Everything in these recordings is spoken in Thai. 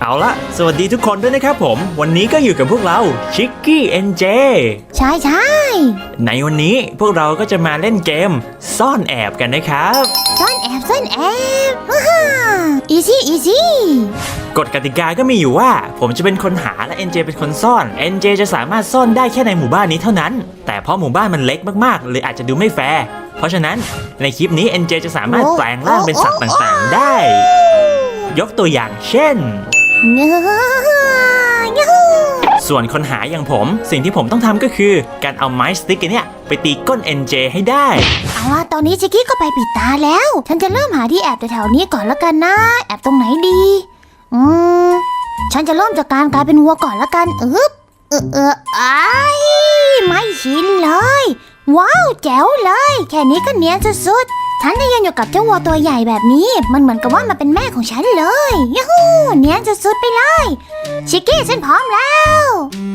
เอาละสวัสดีทุกคนด้วยนะครับผม วันนี้ก็อยู่กับพวกเราชิกกี้เอ็นเจใช่ใช่ในวันนี้พวกเราก็จะมาเล่นเกม ซ่อนแอบกันนะครับ ซ่อนแอบซ่อนแอบว้าอีซี่อีซี่กฎกติกาก็มีอยู่ว่า ผมจะเป็นคนหาและ NJ เป็นคนซ่อน NJ จะสามารถซ่อนได้แค่ในหมู่บ้านนี้เท่านั้น แต่เพราะหมู่บ้านมันเล็กมากๆเลยอาจจะดูไม่แฟร์เพราะฉะนั้นในคลิปนี้ NJ จะสามารถแปลงร่างเป็นสัตว์ต่างๆ ได้ ยกตัวอย่างเช่น เนื้อยส่วนคนหาอย่างผมสิ่งที่ผมต้องทำก็คือ การเอาไม้สติ๊กอันเนี่ยไปตีก้น NJ ให้ได้ เอาล่ะตอนนี้ชิกกี้ก็ไปปิดตาแล้ว ฉันจะเริ่มหาที่แอบแถวๆนี้ก่อนล้วกันนะ แอบตรงไหนดี อืม ฉันจะเริ่มจากการกลายเป็นวัวก่อนล้วกันอึ๊บเออเออไอไม่ชินเลย ว้าว แจ๋วเลย แค่นี้ก็เนียนสุดๆ ฉันจะยืนอยู่กับเจ้าวัวตัวใหญ่แบบนี้ มันเหมือนกับว่ามันเป็นแม่ของฉันเลยยูฮูเนียนสุดๆไปเลย ชิกกี้ฉันพร้อมแล้ว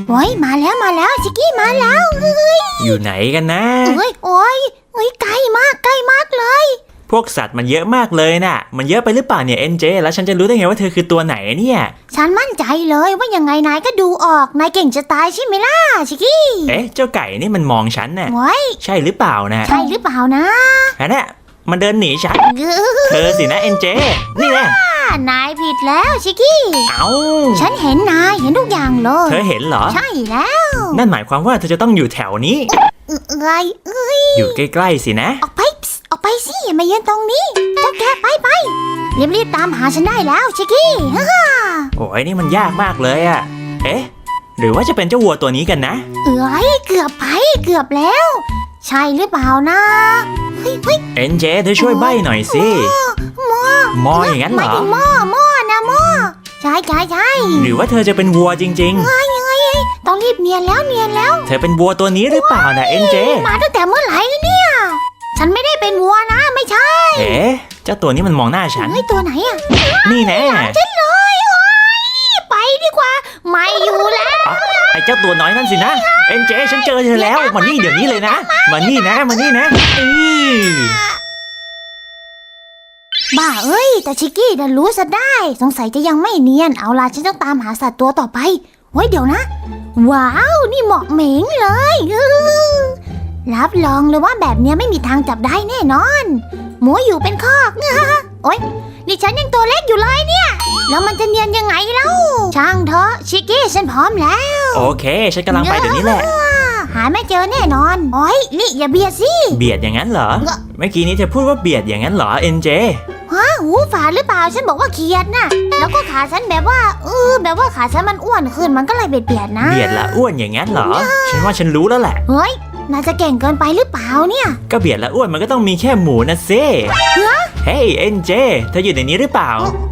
โอ้ยมาแล้วมาแล้วชิกกี้มาแล้วเฮ้ยอยู่ไหนกันนะ เอ้ยโอ้ยเอ้ยใกล้มากใกล้มากเลย พวกสัตว์มันเยอะมากเลยน่ะ มันเยอะไปหรือเปล่าเนี่ย NJ แล้วฉันจะรู้ได้ไงว่าเธอคือตัวไหนเนี่ย ฉันมั่นใจเลยว่ายังไงนายก็ดูออกนายเก่งจะตายใช่ไหมล่ะชิกกี้เอ๊ะเจ้าไก่นี่มันมองฉันน่ะโอ้ยใช่หรือเปล่านะใช่หรือเปล่านะอันน่ะ มันเดินหนีฉันเอ้อเธอสินะ NJ นี่แหละนายผิดแล้วชิกกี้ เอาฉันเห็นนายเห็นทุกอย่างเลย เธอเห็นเหรอ ใช่แล้ว นั่นหมายความว่าเธอจะต้องอยู่แถวนี้ เอ้ยเอ้ยเอ้ยอยู่ใกล้ๆสินะ ออกไปส์ออกไปสิอย่ามายืนตรงนี้เจ้าแกไปไปรีบๆตามหาฉันได้แล้วชิกกี้ฮ่าฮ่าโอ้ยนี่มันยากมากเลยอะเอ๊ะ หรือว่าจะเป็นเจ้าวัวตัวนี้กันนะ เอ้ยเกือบไปเกือบแล้ว ใช่หรือเปล่านะ เฮ้ยเฮ้ย NJ เธอช่วยใบ้หน่อยสิหม้อมออย่างนั้นเหรไม่อถึงหม้อหม้อนะหม้อใช่ใช่ใช่หรือว่าเธอจะเป็นวัวจริงต้องรีบเนียนแล้วเนียนแล้วๆเธอเป็นวัวตัวนี้หรือเปล่านะ NJ มาตั้งแต่เมื่อไหร่เนี่ย ฉันไม่ได้เป็นวัวนะไม่ใช่ เอ๊ะเจ้าตัวนี้มันมองหน้าฉันเฮ้ยตัวไหนอะนี่แน่ฉันเลยโอ๊ยไปดีกว่า ไม่อยู่แล้วอะ ไอ้เจ้าตัวน้อยนั่นสินะ NJ ฉันเจอเธอแล้ว มานี่เดี๋ยวนี้เลยนะ มานี่นะ มานี่นะอือบ้าเอ้ย แต่ชิกกี้ดันรู้ซะได้ สงสัยจะยังไม่เนียน เอาล่ะฉันต้องตามหาสัตว์ตัวต่อไปเฮ้ยเดี๋ยวนะ ว้าว นี่เหมาะเหม็งเลยรับรองเลยว่าแบบเนี้ยไม่มีทางจับได้แน่นอน หมูอยู่เป็นคอกโอ๊ย นี่ฉันยังตัวเล็กอยู่เลยเนี่ย แล้วมันจะเนียนยังไงเล่า ช่างเถอะชิกกี้ฉันพร้อมแล้ว โอเค ฉันกำลังไปเดี๋ยวนี้แหละ หาไม่เจอแน่นอน โอ๊ยนี่อย่าเบียดสิ เบียดอย่างนั้นเหรอเงอะเมื่อกี้นี้เธอพูดว่าเบียดอย่างนั้นเหรอ NJ ฮะหูฝาดหรือเปล่าฉันบอกว่าเขียดน่ะแล้วก็ขาฉันแบบว่าเออแบบว่าขาฉันมันอ้วนขึ้นมันก็เลยเบียดเบียดๆนะ เบียดละอ้วนอย่างนั้นเหรอ ฉันว่าฉันรู้แล้วแหละเฮ้ยน่าจะเก่งเกินไปหรือเปล่าเนี่ย ก็เบียดละอ้วนมันก็ต้องมีแค่หมูนะเซ่เฮ้ย NJ เธออยู่ในนี้หรือเปล่า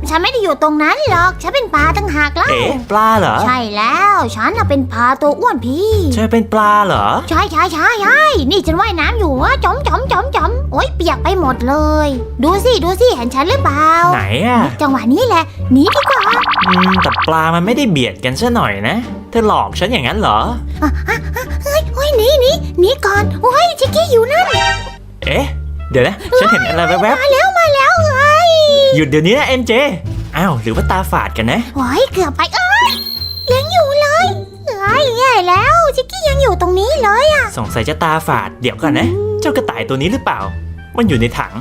ฉันไม่ได้อยู่ตรงนั้นหรอก ฉันเป็นปลาตั้งหากเล่าเอ๊ะปลาเหรอ ใช่แล้ว ฉันน่ะเป็นปลาตัวอ้วนพี่เธอเป็นปลาเหรอ ใช่ใช่ใช่ใช่นี่ฉันว่ายน้ำอยู่อะจอมจอมจอมจอมโอ๊ยเปียกไปหมดเลย ดูสิดูสิเห็นฉันหรือเปล่าไหนอะจังหวะนี้แหละหนีดีกว่าอืมแต่ปลามันไม่ได้เบียดกันซะหน่อยนะ เธอหลอกฉันอย่างนั้นเหรอเฮ้ยเฮ้ยหนีหนีหนีก่อนโอ้ยชิคกี้อยู่นั่น เอ๊ะ เดี๋ยวนะ ฉันเห็นอะไรแวบม หยุดเดี๋ยวนี้นะ NJ อ้าวหรือว่าตาฝาดกันนะ โอ้ยเกือบไปเอ้ยยังอยู่เลยเอ้ยแย่แล้วชิคกี้ยังอยู่ตรงนี้เลยอะสงสัยจะตาฝาดเดี๋ยวก่อนนะ เจ้ากระต่ายตัวนี้หรือเปล่า มันอยู่ในถัง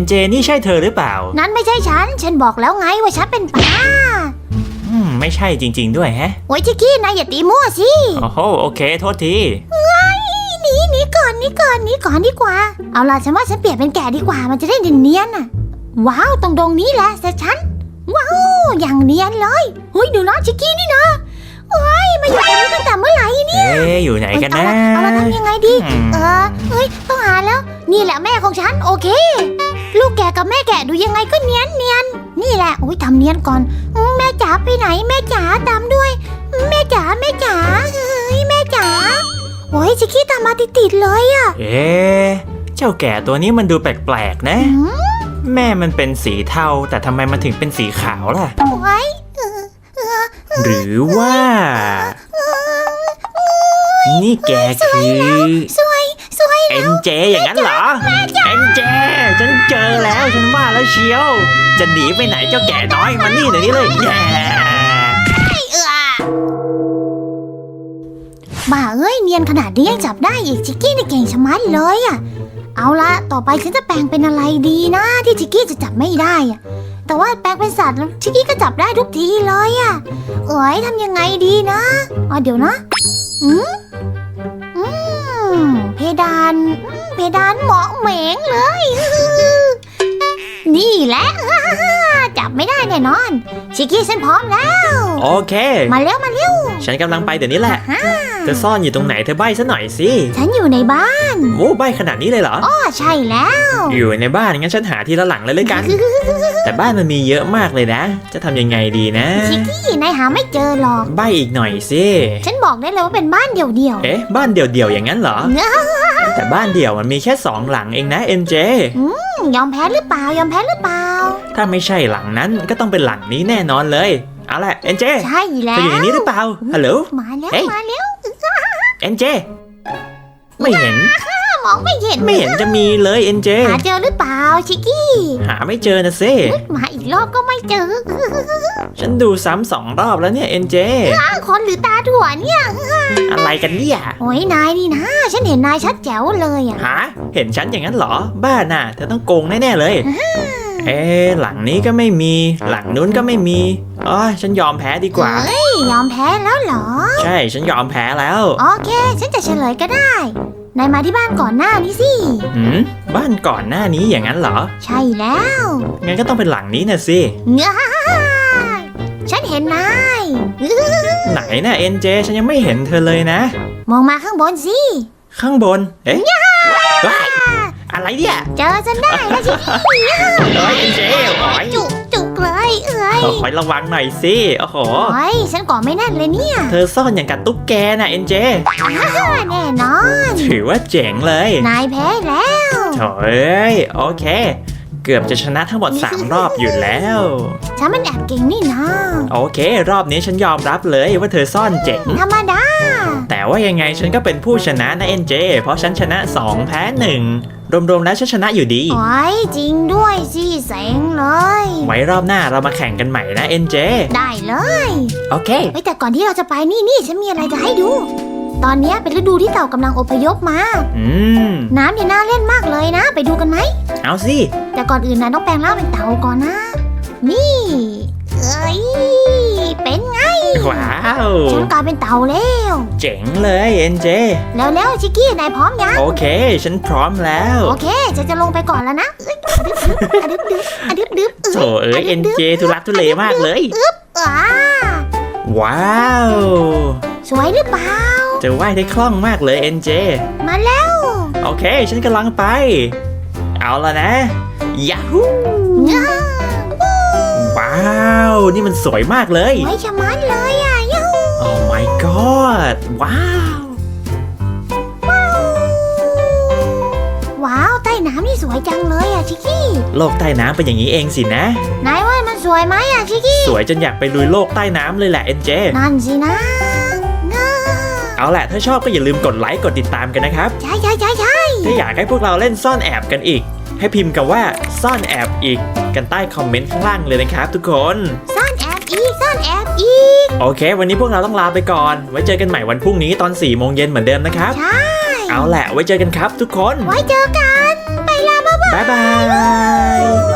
NJ นี่ใช่เธอหรือเปล่า นั่นไม่ใช่ฉัน ฉันบอกแล้วไงว่าฉันเป็นปลาอืมไม่ใช่จริง ๆ ด้วยแฮะโอ้ยชิคกี้นายอย่าตีมั่วสิโอ้โหโอเค โทษทีหนีหนีก่อนหนีก่อนหนีก่อนดีกว่า เอาล่ะฉันว่าฉันเปลี่ยนเป็นแกะดีกว่ามันจะได้เนียนๆน่ะ ว้าวตรงตรงนี้แหละแต่ฉัน ว้าว อย่างเนียนเลยเฮ้ยดูนะชิคกี้นี่นะโอ้ยมาอยู่ตรงนี้ตั้งแต่เมื่อไหร่เนี่ยเอ๊ะอยู่ไหนกันนะเอ้ยเอาละเอาละทำยังไงดีอืมเออเฮ้ยต้องหาแล้ว นี่แหละแม่ของฉัน โอเค ลูกแกะกับแม่แกะดูยังไงก็เนียนเนียนนี่แหละอุ้ยทำเนียนก่อนอืมแม่จ๋าไปไหน แม่จ๋าตามด้วย แม่จ๋าแม่จ๋าเฮ้ยแม่จ๋าโอ้ยชิคกี้ตามมาติดๆเลยอะเอ๊ะเจ้าแก่ตัวนี้มันดูแปลกๆนะอืม แม่มันเป็นสีเทาแต่ทำไมมันถึงเป็นสีขาวล่ะหรือว่านี่แกคือ สวยสวย เอ็นเจอย่างนั้นเหรอ เอ็นเจ ฉันเจอแล้วฉันว่าแล้วเชียว จะหนีไปไหนเจ้าแก่น้อยมานี่หน่อยนี้เลยแย่เบ้าเอ้ยเนียนขนาดนี้ยังจับได้อีกจิกกี้ในยเก่งชะมัดเลยอะ เอาละต่อไปฉันจะแปลงเป็นอะไรดีนะที่ชิกกี้จะจับไม่ได้อะแต่ว่าแปลงเป็นสัตว์แล้วชิกกี้ก็จับได้ทุกทีเลยอะเอ้ยทำยังไงดีนะอ๋อเดี๋ยวนะอืมอืมเพดานอืมเพดานเหมาะเหม็งเลย นี่แหละ จับไม่ได้แน่นอน ชิกกี้ฉันพร้อมแล้ว โอเค มาเร็วมาเร็ว ฉันกำลังไปเดี๋ยวนี้แหละฮ่าเธอซ่อนอยู่ตรงไหนเธอใบ้ซะหน่อยสิฉันอยู่ในบ้านโอ้ใบ้ขนาดนี้เลยเหรออ๋อใช่แล้ว อยู่ในบ้านงั้นฉันหาทีละหลังเลยเลยกัน แต่บ้านมันมีเยอะมากเลยนะ จะทำยังไงดีนะ ชิกกี้นายหาไม่เจอหรอก ใบ้อีกหน่อยสิฉันบอกได้เลยว่าเป็นบ้านเดี่ยวเอ๊ะบ้านเดี่ยวๆอย่างนั้นเหรอ ๆเงอะแต่บ้านเดี่ยวมันมีแค่สองหลังเองนะเอ็นเจยอมแพ้หรือเปล่ายอมแพ้หรือเปล่า ถ้าไม่ใช่หลังนั้นก็ต้องเป็นหลังนี้แน่นอนเลย เอาล่ะเอ็นเจใช่แล้เธออยู่ในวนี้หรือเปล่าฮัลโหลมาแล้วเฮ้ยมาแล้วเอ็นเจไม่เห็นมองไม่เห็นไม่เห็นจะมีเลยเอ็นเจหาเจอหรือเปล่าชิกกี้ หาไม่เจอนะสิมาอีกรอบก็ไม่เจอ ฉันดูซ้ำสองรอบแล้วเนี่ยเอ็นเจอ้าวคนหรือตาถั่วเนี่ยอะไรกันเนี่ยโอ้ยนายนี่นะ ฉันเห็นนายชัดแจ๋วเลยอะหาเห็นฉันอย่างนั้นเหรอ บ้าน่ะเธอต้องโกงแน่ๆเลยเอ๊ะหลังนี้ก็ไม่มี หลังนู้นก็ไม่มี อ๋อฉันยอมแพ้ดีกว่า เฮ้ยยอมแพ้แล้วเหรอ ใช่ฉันยอมแพ้แล้วโอเค ฉันจะเฉลยก็ได้นายมาที่บ้านก่อนหน้านี้สิ หืมบ้านก่อนหน้านี้อย่างนั้นเหรอ ใช่แล้วงั้นก็ต้องเป็นหลังนี้น่ะสิ เงาฉันเห็นนายไหนน่ะเอ็นเจฉันยังไม่เห็นเธอเลยนะ มองมาข้างบนสิ ข้างบน เอ๊ะว้ายอะไรเนี่ยเจอจนได้แล้วชิคกี้เอ้ยเอ็นเจโอ้ยจุ กจุกเลยเอ้ยคอยระวังหน่อยสิ โอ้โห โอ้ยฉันก่อไม่แน่นเลยเนี่ยเธอซ่อนอย่างกับตุ๊กแกน่ะเอ็นเจแน่นอน ถือว่าเจ๋งเลยนายแพ้แล้ว โถเอ้ยโอเค เกือบจะชนะทั้งหมด 3 รอบอยู่แล้ว ฉันมันแอบเก่งนี่นะโอเค รอบนี้ฉันยอมรับเลยว่าเธอซ่อนเจ๋ง ธรรมดา แต่ว่ายังไงฉันก็เป็นผู้ชนะนะเอ็นเจ เพราะฉันชนะ 2 แพ้ 1 รวมๆแล้วฉันชนะอยู่ดี โอ้ยจริงด้วยสิเซ็งเลย ไว้รอบหน้าเรามาแข่งกันใหม่นะเอ็นเจ ได้เลย โอเค เฮ้ยแต่ก่อนที่เราจะไปนี่นี่ฉันมีอะไรจะให้ดู ตอนเนี้ยเป็นฤดูที่เต่ากำลังอพยพมา อืม น้ำเนี่ยน่าเล่นมากเลยนะ ไปดูกันไหม เอาสิ แต่ก่อนอื่นนะต้องแปลงร่างเป็นเต่าก่อนนะ นี่ เอ้ย เป็นไง ว้าว ฉันกลายเป็นเต่าแล้ว เจ๋งเลยเอ็นเจ แล้วแล้วชิกกี้นายพร้อมยัง โอเค ฉันพร้อมแล้ว โอเคฉันจะลงไปก่อนแล้วนะเอ้ยอะดึบดึบอะดึบดึบโถเอ้ยเอ็นเจทุลักทุเลมากเลยอ่าว้าว สวยหรือเปล่าจะว่ายได้คล่องมากเลยเอ็นเจ มาแล้ว โอเค ฉันกำลังไป เอาละนะยาฮูง่าว้าว นี่มันสวยมากเลยสวยชะมัดเลยอะยูโอ้ my god ว้าว ว้าวใต้น้ำนี่สวยจังเลยอะชิกกี้โลกใต้น้ำเป็นอย่างนี้เองสินะ นายว่ามันสวยไหมอะชิกกี้สวยจนอยากไปลุยโลกใต้น้ำเลยแหละเอ็นเจนั่นสินะง่าเอาแหละถ้าชอบก็อย่าลืมกดไลค์กดติดตามกันนะครับ ใช่ใช่ใช่ใช่ถ้าอยากให้พวกเราเล่นซ่อนแอบกันอีก ให้พิมพ์คำว่าซ่อนแอบอีกกันใต้คอมเมนต์ข้างล่างเลยนะครับทุกคนซ่ อนแอบอีกซ่อนแอบอีก โอเค วันนี้พวกเราต้องลาไปก่อน ไว้เจอกันใหม่วันพรุ่งนี้ตอน4ี่โมงเย็นเหมือนเดิมนะครับ ใช่ เอาแหละ ไว้เจอกันครับทุกคน ไว้เจอกัน ไปละบ๊ายบาย บ๊ายบาย